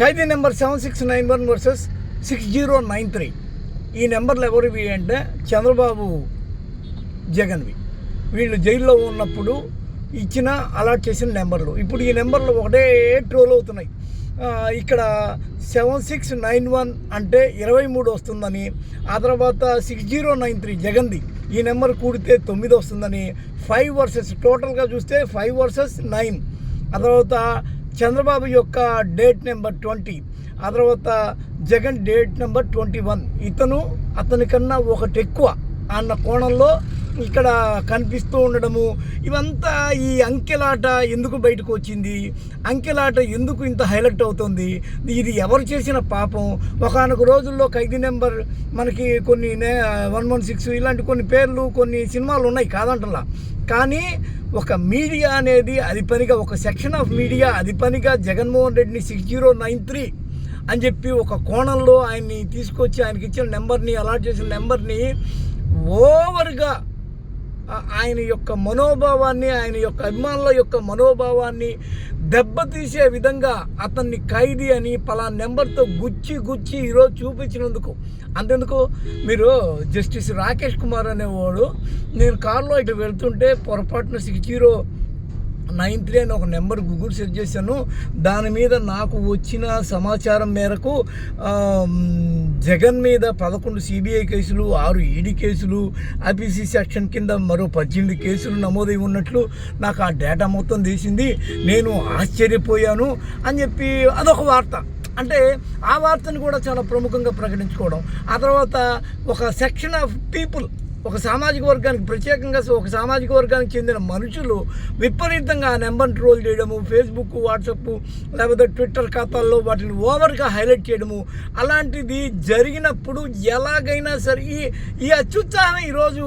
ఖైదీ number seven six nine one versus six zero nine three. ఈ నెంబర్లు ఎవరివి అంటే చంద్రబాబు జగన్వి. వీళ్ళు జైల్లో ఉన్నప్పుడు ఇచ్చిన అలాట్ చేసిన నెంబర్లు. ఇప్పుడు ఈ నెంబర్లు ఒకటే ట్రోల్ అవుతున్నాయి. ఇక్కడ సెవెన్ సిక్స్ నైన్ వన్ అంటే ఇరవై మూడు వస్తుందని ఆ తర్వాత సిక్స్ జీరో నైన్ త్రీ జగన్ది ఈ నెంబర్ కూడితే తొమ్మిది వస్తుందని ఫైవ్ వర్సెస్ టోటల్గా చూస్తే ఫైవ్ వర్సెస్ నైన్. ఆ తర్వాత చంద్రబాబు యొక్క డేట్ నెంబర్ ట్వంటీ ఆ తర్వాత Jagan date number twenty one. ఇతను అతనికన్నా ఒకటి ఎక్కువ అన్న కోణంలో ఇక్కడ కనిపిస్తూ ఉండడము. ఇవంతా ఈ అంకెలాట ఎందుకు బయటకు వచ్చింది? అంకెలాట ఎందుకు ఇంత హైలైట్ అవుతుంది? ఇది ఎవరు చేసిన పాపం? ఒకనొక రోజుల్లో ఖైదీ నెంబర్ మనకి కొన్ని వన్ వన్ సిక్స్ ఇలాంటి కొన్ని పేర్లు కొన్ని సినిమాలు ఉన్నాయి కాదంటలా. కానీ ఒక మీడియా అనేది అది పనిగా ఒక సెక్షన్ ఆఫ్ మీడియా అది పనిగా జగన్మోహన్ రెడ్డిని సిక్స్ జీరో నైన్ త్రీ అని చెప్పి ఒక కోణంలో ఆయన్ని తీసుకొచ్చి ఆయనకి ఇచ్చిన నెంబర్ని అలాట్ చేసిన నెంబర్ని ఓవర్గా ఆయన యొక్క మనోభావాన్ని ఆయన యొక్క అభిమానుల యొక్క మనోభావాన్ని దెబ్బతీసే విధంగా అతన్ని ఖైదీ అని పలా నెంబర్తో గుచ్చి గుచ్చి ఈరోజు చూపించినందుకు. అంతెందుకు? మీరు జస్టిస్ రాకేష్ కుమార్ అనేవాడు నేను కారులో ఇటు వెళ్తుంటే పొరపాటున సిక్స్ జీరో నైన్ త్రీ అని ఒక నెంబర్ గూగుల్ సెర్చ్ చేశాను. దాని మీద నాకు వచ్చిన సమాచారం మేరకు జగన్ మీద పదకొండు సిబిఐ కేసులు ఆరు ఈడీ కేసులు ఐపీసీ సెక్షన్ కింద మరో పద్దెనిమిది కేసులు నమోదై ఉన్నట్లు నాకు ఆ డేటా మొత్తం తీసింది నేను ఆశ్చర్యపోయాను అని చెప్పి అదొక వార్త. అంటే ఆ వార్తను కూడా చాలా ప్రముఖంగా ప్రకటించుకోవడం. ఆ తర్వాత ఒక సెక్షన్ ఆఫ్ పీపుల్ ఒక సామాజిక వర్గానికి ప్రత్యేకంగా ఒక సామాజిక వర్గానికి చెందిన మనుషులు విపరీతంగా ఆ నెంబర్ని ట్రోల్ చేయడము ఫేస్బుక్ వాట్సప్ లేకపోతే ట్విట్టర్ ఖాతాల్లో వాటిని ఓవర్గా హైలైట్ చేయడము అలాంటిది జరిగినప్పుడు ఎలాగైనా సరే ఈ ఈ అత్యుత్సాహం ఈరోజు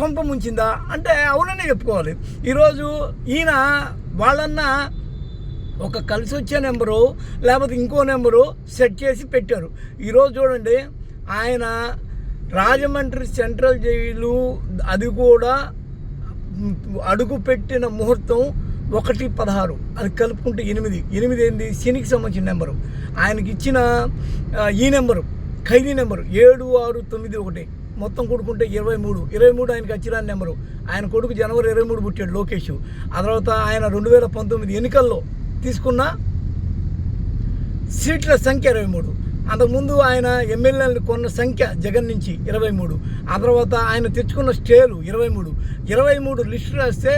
కొంప ముంచిందా? అంటే అవుననే చెప్పుకోవాలి. ఈరోజు ఈయన వాళ్ళన్నా ఒక కలిసి వచ్చే నెంబరు లేకపోతే ఇంకో నెంబరు సెట్ చేసి పెట్టారు. ఈరోజు చూడండి ఆయన రాజమండ్రి సెంట్రల్ జైలు అది కూడా అడుగు పెట్టిన ముహూర్తం ఒకటి పదహారు అది కలుపుకుంటే ఎనిమిది. ఎనిమిది ఏంది? శనికి సంబంధించిన నెంబరు. ఆయనకి ఇచ్చిన ఈ నెంబరు ఖైదీ నెంబరు ఏడు ఆరు తొమ్మిది ఒకటి. మొత్తం కొడుకుంటే ఇరవై మూడు. ఇరవై మూడు ఆయనకి అచ్చిరాని నెంబరు. ఆయన కొడుకు జనవరి ఇరవై మూడు పుట్టాడు లోకేష్. ఆ తర్వాత ఆయన రెండు వేల పంతొమ్మిది ఎన్నికల్లో తీసుకున్న సీట్ల సంఖ్య ఇరవై మూడు. అంతకుముందు ఆయన ఎమ్మెల్యేలను కొన్న సంఖ్య జగన్ నుంచి ఇరవై మూడు. ఆ తర్వాత ఆయన తెచ్చుకున్న స్టేలు ఇరవై మూడు. ఇరవై మూడు లిస్టు రాస్తే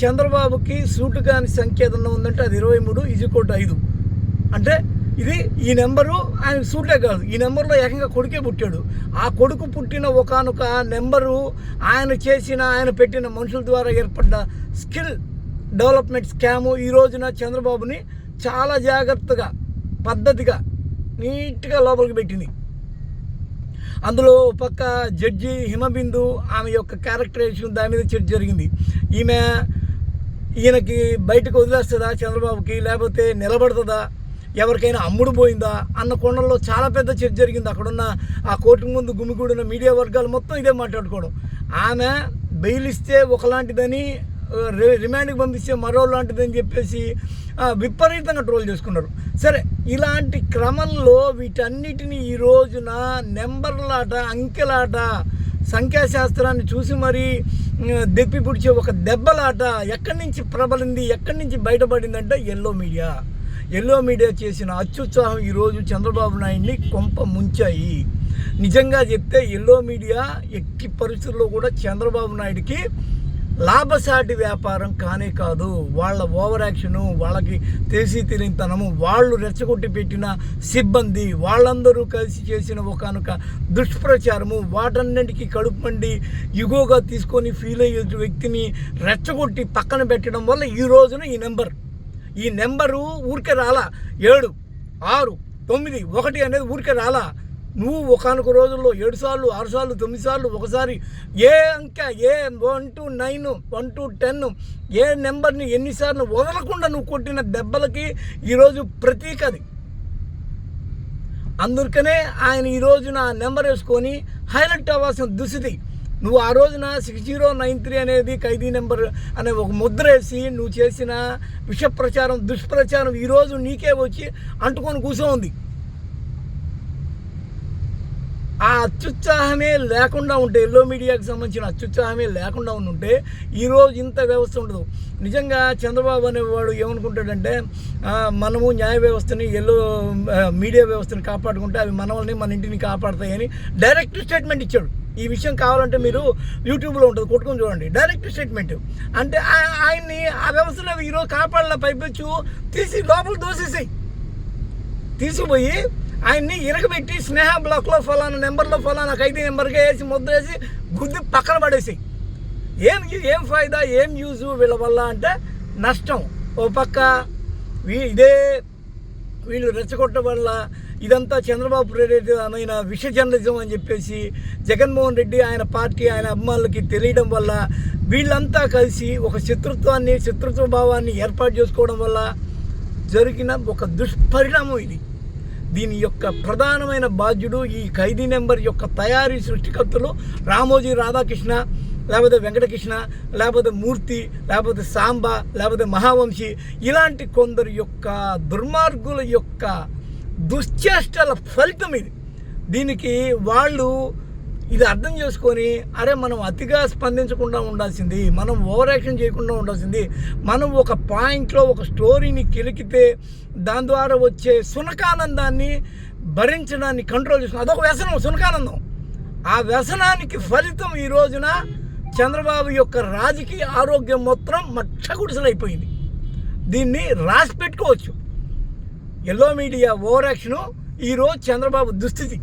చంద్రబాబుకి సూటు కాని సంఖ్య ఏదన్నా ఉందంటే అది ఇరవై మూడు ఇజుకోట ఐదు. అంటే ఇది ఈ నెంబరు ఆయనకు సూటే కాదు. ఈ నెంబర్లో ఏకంగా కొడుకే పుట్టాడు. ఆ కొడుకు పుట్టిన ఒకనొక నెంబరు ఆయన చేసిన ఆయన పెట్టిన మనుషుల ద్వారా ఏర్పడ్డ స్కిల్ డెవలప్మెంట్ స్కాము ఈ రోజున చంద్రబాబుని చాలా జాగ్రత్తగా పద్ధతిగా నీట్గా లోపలికి పెట్టింది. అందులో పక్క జడ్జి హిమబిందు ఆమె యొక్క క్యారెక్టరైజేషన్ దాని మీద చర్చ జరిగింది. ఈమె ఈయనకి బయటకు వదిలేస్తుందా చంద్రబాబుకి? లేకపోతే నిలబడుతుందా? ఎవరికైనా అమ్ముడు పోయిందా? అన్న కోణంలో చాలా పెద్ద చర్చ జరిగింది. అక్కడున్న ఆ కోర్టు ముందు గుమిగూడిన మీడియా వర్గాలు మొత్తం ఇదే మాట్లాడుకోవడం. ఆమె బెయిల్ ఇస్తే ఒకలాంటిదని రిమాండ్కి పంపిస్తే మరో లాంటిదని చెప్పేసి విపరీతంగా ట్రోల్ చేసుకున్నారు. సరే ఇలాంటి క్రమంలో వీటన్నిటిని ఈ రోజున నెంబర్లాట అంకెలాట సంఖ్యాశాస్త్రాన్ని చూసి మరీ ఉమ్, దెప్పి పుడిచే ఒక దెబ్బలాట ఎక్కడి నుంచి ప్రబలింది ఎక్కడి నుంచి బయటపడిందంటే ఎల్లో మీడియా. ఎల్లో మీడియా చేసిన అత్యుత్సాహం ఈరోజు చంద్రబాబు నాయుడిని కొంప ముంచాయి. నిజంగా చెప్తే ఎల్లో మీడియా ఎట్టి పరిస్థితుల్లో కూడా చంద్రబాబు నాయుడికి లాభసాటి వ్యాపారం కానే కాదు. వాళ్ళ ఓవర్ యాక్షను వాళ్ళకి తెలిసి తెలియనితనము వాళ్ళు రెచ్చగొట్టి పెట్టిన సిబ్బంది వాళ్ళందరూ కలిసి చేసిన ఒకనొక దుష్ప్రచారము వాటన్నింటికీ కడుపు మండి యుగోగా తీసుకొని ఫీల్ అయ్యే వ్యక్తిని రెచ్చగొట్టి పక్కన పెట్టడం వల్ల ఈ రోజున ఈ నెంబర్. ఈ నెంబరు ఊరికే రాలా. ఏడు ఆరు తొమ్మిది ఒకటి అనేది ఊరికే రాలా. నువ్వు ఒకనొక రోజుల్లో ఏడు సార్లు ఆరు సార్లు తొమ్మిది సార్లు ఒకసారి ఏ అంక ఏ one to nine one to ten ఏ నెంబర్ని ఎన్నిసార్లు వదలకుండా నువ్వు కొట్టిన దెబ్బలకి ఈరోజు ప్రతీక అది. అందుకనే ఆయన ఈ రోజున ఆ నెంబర్ వేసుకొని హైలైట్ అవ్వాల్సిన దుస్థితి. నువ్వు ఆ రోజున సిక్స్ జీరో నైన్ త్రీ అనేది ఖైదీ నెంబర్ అనే ఒక ముద్ర వేసి నువ్వు చేసిన విష ప్రచారం దుష్ప్రచారం ఈరోజు నీకే వచ్చి అంటుకొని కూర్చోంది ఉంది. అత్యుత్సాహమే లేకుండా ఉంటే ఎల్లో మీడియాకి సంబంధించిన అత్యుత్సాహమే లేకుండా ఉంటే ఈరోజు ఇంత వ్యవస్థ ఉండదు. నిజంగా చంద్రబాబు అనేవాడు ఏమనుకుంటాడంటే మనము న్యాయ వ్యవస్థని ఎల్లో మీడియా వ్యవస్థని కాపాడుకుంటే అవి మనల్ని మన ఇంటిని కాపాడతాయని డైరెక్ట్ స్టేట్మెంట్ ఇచ్చాడు. ఈ విషయం కావాలంటే మీరు యూట్యూబ్లో ఉంటుంది కొట్టుకొని చూడండి. Direct statement. అంటే ఆ- ఆయన్ని ఆ వ్యవస్థలో ఈరోజు కాపాడాల పైపెచ్చు తీసి లోపల దోసేసాయి. తీసుకుపోయి ఆయన్ని ఇరగబెట్టి స్నేహ బ్లాక్లో ఫలానా నెంబర్లో ఫలానా ఖైదీ నెంబర్గా వేసి ముద్ర వేసి గుద్ది పక్కన పడేసి ఏం ఏం ఫాయిదా ఏం యూజు వీళ్ళ వల్ల అంటే నష్టం. ఓ పక్క వీ- ఇదే వీళ్ళు రెచ్చగొట్టడం వల్ల ఇదంతా చంద్రబాబు ప్రేరితమైన విష జర్నలిజం అని చెప్పేసి జగన్మోహన్ రెడ్డి ఆయన పార్టీ ఆయన అభిమానులకి తెలియడం వల్ల వీళ్ళంతా కలిసి ఒక శత్రుత్వాన్ని శత్రుత్వ భావాన్ని ఏర్పాటు చేసుకోవడం వల్ల జరిగిన ఒక దుష్పరిణామం ఇది. దీని యొక్క ప్రధానమైన బాధ్యుడు ఈ ఖైదీ నెంబర్ యొక్క తయారీ సృష్టికర్తలు రామోజీ రాధాకృష్ణ లేకపోతే వెంకటకృష్ణ లేకపోతే మూర్తి లేకపోతే సాంబ లేకపోతే మహావంశి ఇలాంటి కొందరు యొక్క దుర్మార్గుల యొక్క దుశ్చేష్టల ఫలితం ఇది. దీనికి వాళ్ళు ఇది అర్థం చేసుకొని అరే మనం అతిగా స్పందించకుండా ఉండాల్సింది మనం ఓవర్ యాక్షన్ చేయకుండా ఉండాల్సింది మనం ఒక పాయింట్లో ఒక స్టోరీని కిలికితే దాని ద్వారా వచ్చే సునకానందాన్ని భరించడాన్ని కంట్రోల్ చేసుకుని అదొక వ్యసనం సునకానందం. ఆ వ్యసనానికి ఫలితం ఈ రోజున చంద్రబాబు యొక్క రాజకీయ ఆరోగ్యం మొత్తం మచ్చగుడిసలైపోయింది. దీన్ని రాసి పెట్టుకోవచ్చు. ఎల్లో మీడియా ఓవర్ యాక్షను ఈరోజు చంద్రబాబు దుస్థితి.